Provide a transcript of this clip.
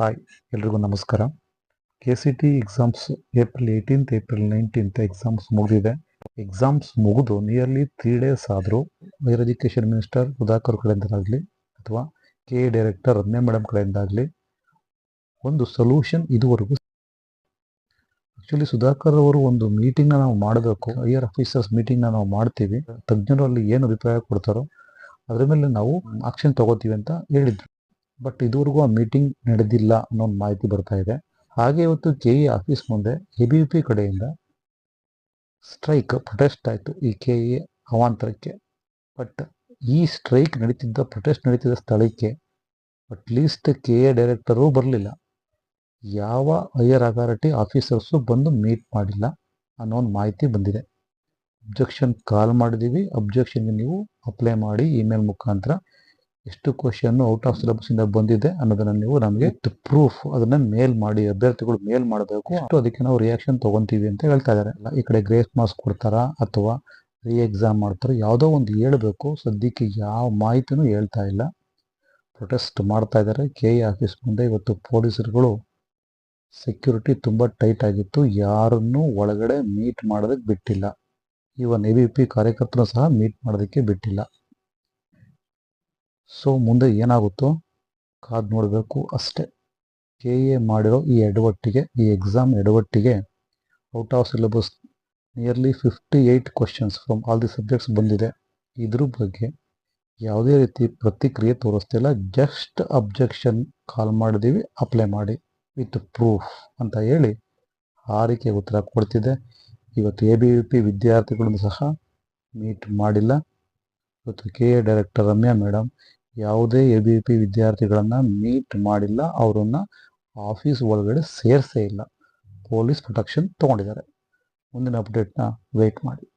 Hi, ಎಲ್ರಿಗೂ ನಮಸ್ಕಾರ. K C T exams April eighteenth April nineteenth exams ಮುಗಿದಿದೆ. Exams ಮುಗಿದು ನಿಯರ್ಲಿ ತ್ರೀ ಡೇಸ್ ಆದರೂ ಹೈಯರ್ ಎಜುಕೇಷನ್ ಮಿನಿಸ್ಟರ್ ಸುಧಾಕರ್ ಕಡೆಯಿಂದಾಗಲಿ ಅಥವಾ ಕೆ ಡೈರೆಕ್ಟರ್ ರಮ್ಯ ಮೇಡಮ್ ಕಡೆಯಿಂದಾಗಲಿ ಒಂದು ಸೊಲ್ಯೂಷನ್ ಇದುವರೆಗೂ ಆಕ್ಚುಲಿ ಸುಧಾಕರ್ ಅವರು ಒಂದು ಮೀಟಿಂಗ್ನ ನಾವು ಮಾಡಬೇಕು. ಹೈಯರ್ ಆಫೀಸರ್ಸ್ ಮೀಟಿಂಗ್ನ ನಾವು ಮಾಡ್ತೀವಿ. ತಜ್ಞರು ಅಲ್ಲಿ ಏನು ಅಭಿಪ್ರಾಯ ಕೊಡ್ತಾರೋ ಅದರ ಮೇಲೆ ನಾವು ಆಕ್ಷನ್ ತಗೋತೀವಿ ಅಂತ ಹೇಳಿದ್ರು. ಬಟ್ ಇದುವರೆಗೂ ಆ ಮೀಟಿಂಗ್ ನಡೆದಿಲ್ಲ ಅನ್ನೋ ಒಂದು ಮಾಹಿತಿ ಬರ್ತಾ ಇದೆ. ಹಾಗೆ ಇವತ್ತು ಕೆ ಇ ಆಫೀಸ್ ಮುಂದೆ ಎ ಬಿ ಪಿ ಕಡೆಯಿಂದ ಸ್ಟ್ರೈಕ್ ಪ್ರೊಟೆಸ್ಟ್ ಆಯಿತು ಈ ಕೆ ಇ ಅವಾಂತರಕ್ಕೆ. ಬಟ್ ಈ ಸ್ಟ್ರೈಕ್ ನಡೀತಿದ್ದ ಪ್ರೊಟೆಸ್ಟ್ ನಡೀತಿದ್ದ ಸ್ಥಳಕ್ಕೆ at least K A director ಬರಲಿಲ್ಲ. ಯಾವ ಹೈಯರ್ ಅಥಾರಿಟಿ ಆಫೀಸರ್ಸು ಬಂದು ಮೀಟ್ ಮಾಡಿಲ್ಲ ಅನ್ನೋ ಒಂದು ಮಾಹಿತಿ ಬಂದಿದೆ. ಅಬ್ಜೆಕ್ಷನ್ ಕಾಲ್ ಮಾಡಿದ್ದೀವಿ. ಅಬ್ಜೆಕ್ಷನ್ಗೆ ನೀವು ಅಪ್ಲೈ ಮಾಡಿ ಇಮೇಲ್ ಮುಖಾಂತರ ಎಷ್ಟು ಕ್ವಶನ್ ಔಟ್ ಆಫ್ ಸಿಲೆಬಸ್ಸಿಂದ ಬಂದಿದೆ ಅನ್ನೋದನ್ನ ನೀವು ನಮಗೆ ಪ್ರೂಫ್ ಅದನ್ನ ಮೇಲ್ ಮಾಡಿ, ಅಭ್ಯರ್ಥಿಗಳು ಮೇಲ್ ಮಾಡಬೇಕು. ಅಷ್ಟು ಅದಕ್ಕೆ ನಾವು ರಿಯಾಕ್ಷನ್ ತಗೊಂತೀವಿ ಅಂತ ಹೇಳ್ತಾ ಇದ್ದಾರೆ ಈ ಕಡೆ ಗ್ರೇಸ್ ಮಾರ್ಕ್ಸ್ ಕೊಡ್ತಾರಾ ಅಥವಾ ರೀ ಎಕ್ಸಾಮ್ ಮಾಡ್ತಾರೋ ಯಾವುದೋ ಒಂದು ಹೇಳಬೇಕು. ಸದ್ಯಕ್ಕೆ ಯಾವ ಮಾಹಿತಿನೂ ಹೇಳ್ತಾ ಇಲ್ಲ. ಪ್ರೊಟೆಸ್ಟ್ ಮಾಡ್ತಾ ಇದ್ದಾರೆ ಕೆ ಎ ಆಫೀಸ್ ಮುಂದೆ ಇವತ್ತು ಪೊಲೀಸರುಗಳು ಸೆಕ್ಯೂರಿಟಿ ತುಂಬ ಟೈಟ್ ಆಗಿತ್ತು. ಯಾರನ್ನೂ ಒಳಗಡೆ ಮೀಟ್ ಮಾಡೋದಕ್ಕೆ ಬಿಟ್ಟಿಲ್ಲ. ಇವನ್ ಎ ಬಿ ಪಿ ಕಾರ್ಯಕರ್ತರು ಸಹ ಮೀಟ್ ಮಾಡೋದಕ್ಕೆ ಬಿಟ್ಟಿಲ್ಲ. ಸೊ ಮುಂದೆ ಏನಾಗುತ್ತೋ ಕಾದು ನೋಡಬೇಕು ಅಷ್ಟೇ. ಕೆ, ಎ ಮಾಡಿರೋ ಈ ಎಡವಟ್ಟಿಗೆ, ಈ exam ಎಡವಟ್ಟಿಗೆ out of syllabus nearly fifty eight questions from all the subjects ಬಂದಿದೆ. ಇದ್ರ ಬಗ್ಗೆ ಯಾವುದೇ ರೀತಿ ಪ್ರತಿಕ್ರಿಯೆ ತೋರಿಸ್ತಿಲ್ಲ. ಜಸ್ಟ್ ಅಬ್ಜೆಕ್ಷನ್ ಕಾಲ್ ಮಾಡಿದ್ದೀವಿ ಅಪ್ಲೈ ಮಾಡಿ ವಿತ್ ಪ್ರೂಫ್ ಅಂತ ಹೇಳಿ ಹಾರಿಕೆ ಉತ್ತರ ಕೊಡ್ತಿದೆ. ಇವತ್ತು ಎ ಬಿ ವಿ ಪಿ ವಿದ್ಯಾರ್ಥಿಗಳನ್ನು ಸಹ ಮೀಟ್ ಮಾಡಿಲ್ಲ. ಇವತ್ತು K, A director Ramya madam ಯಾವುದೇ ಎ ಬಿ ಪಿ ವಿದ್ಯಾರ್ಥಿಗಳನ್ನು ಮೀಟ್ ಮಾಡಿಲ್ಲ, ಅವರನ್ನ ಆಫೀಸ್ ಒಳಗಡೆ ಸೇರಿಸೇ ಇಲ್ಲ. ಪೊಲೀಸ್ ಪ್ರೊಟೆಕ್ಷನ್ ತೊಗೊಂಡಿದ್ದಾರೆ. ಮುಂದಿನ ಅಪ್ಡೇಟ್ನ ವೆಯ್ಟ್ ಮಾಡಿ.